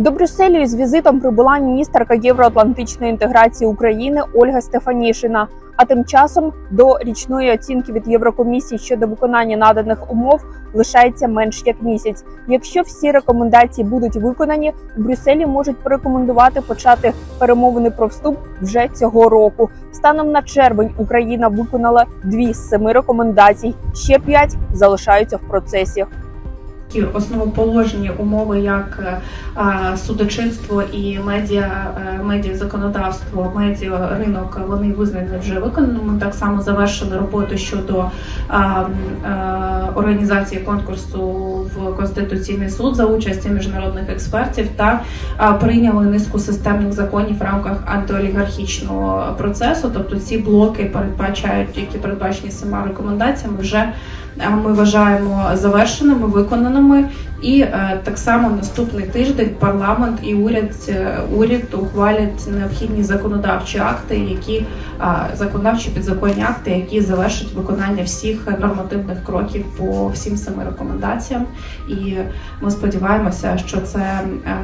До Брюсселю із візитом прибула міністерка євроатлантичної інтеграції України Ольга Стефанішина. А тим часом до річної оцінки від Єврокомісії щодо виконання наданих умов лишається менш як місяць. Якщо всі рекомендації будуть виконані, у Брюсселі можуть порекомендувати почати перемовини про вступ вже цього року. Станом на червень Україна виконала дві з семи рекомендацій. Ще п'ять залишаються в процесі. Такі основоположні умови, як е, судочинство і медіа, е, медіа законодавство, медіа ринок, вони визнані вже виконаними. Так само завершили роботу щодо е, організації конкурсу в Конституційний суд за участі міжнародних експертів та прийняли низку системних законів в рамках антиолігархічного процесу. Тобто ці блоки передбачають, які передбачені сема рекомендаціями, вже ми вважаємо завершеними, виконаними. І е, так само наступний тиждень парламент і уряд е, уряд ухвалять необхідні законодавчі акти, які а, законодавчі підзаконні акти, які завершать виконання всіх нормативних кроків по всім самим рекомендаціям. І ми сподіваємося, що це е,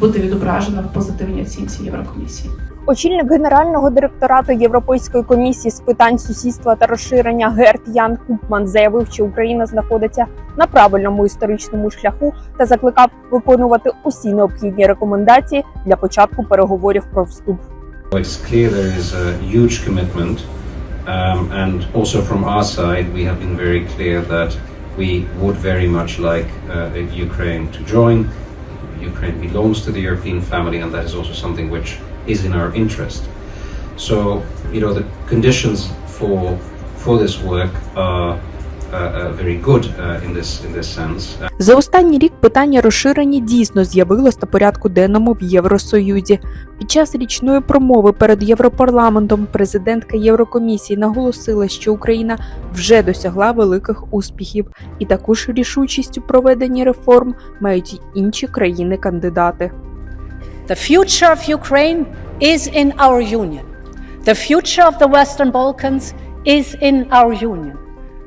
буде відображено в позитивній оцінці Єврокомісії. Очільник генерального директорату Європейської комісії з питань сусідства та розширення Герт Ян Купман заявив, що Україна знаходиться на правильному історичному шляху та закликав виконувати усі необхідні рекомендації для початку переговорів про вступ. It's clear there is a huge commitment, um, and also from our side, we have been very clear that we would very much like uh, Ukraine to join. Ukraine belongs to the European family, and that is also something which is in our interest. So, you know, the conditions for for this work are very good uh, in this in this sense. За останній рік питання розширення дійсно з'явилось на порядку денному в Євросоюзі. Під час річної промови перед Європарламентом президентка Єврокомісії наголосила, що Україна вже досягла великих успіхів, і таку ж рішучість у проведенні реформ мають й інші країни-кандидати. The future of Ukraine is in our union. The future of the Western Balkans is in our union.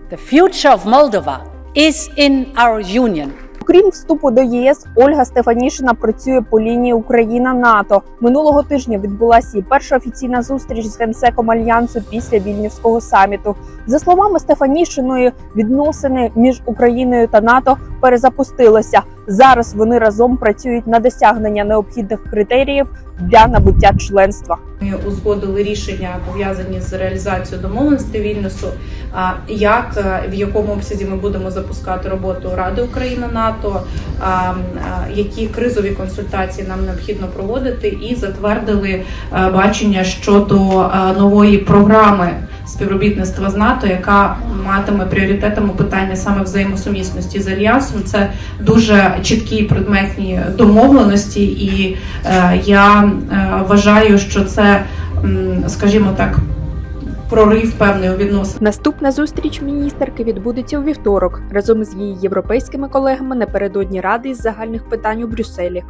The future of Moldova is in our union. Окрім вступу до ЄС, Ольга Стефанішина працює по лінії Україна НАТО. Минулого тижня відбулася її перша офіційна зустріч з генсеком альянсу після вільнюського саміту. За словами Стефанішиної, відносини між Україною та НАТО перезапустилися. Зараз вони разом працюють на досягнення необхідних критеріїв для набуття членства. Ми узгодили рішення пов'язані з реалізацією домовленостей Вільнюсу. Як е, в якому обсязі ми будемо запускати роботу Ради Україна НАТО, які кризові консультації нам необхідно проводити, і затвердили е, бачення щодо е, нової програми співробітництва з НАТО, яка матиме пріоритетом у питання саме взаємосумісності з альянсом. Це дуже чіткі предметні домовленості, і е, я е, вважаю, що це, скажімо так, прорив певний у відносинах. Наступна зустріч міністерки відбудеться у вівторок разом з її європейськими колегами напередодні ради із загальних питань у Брюсселі.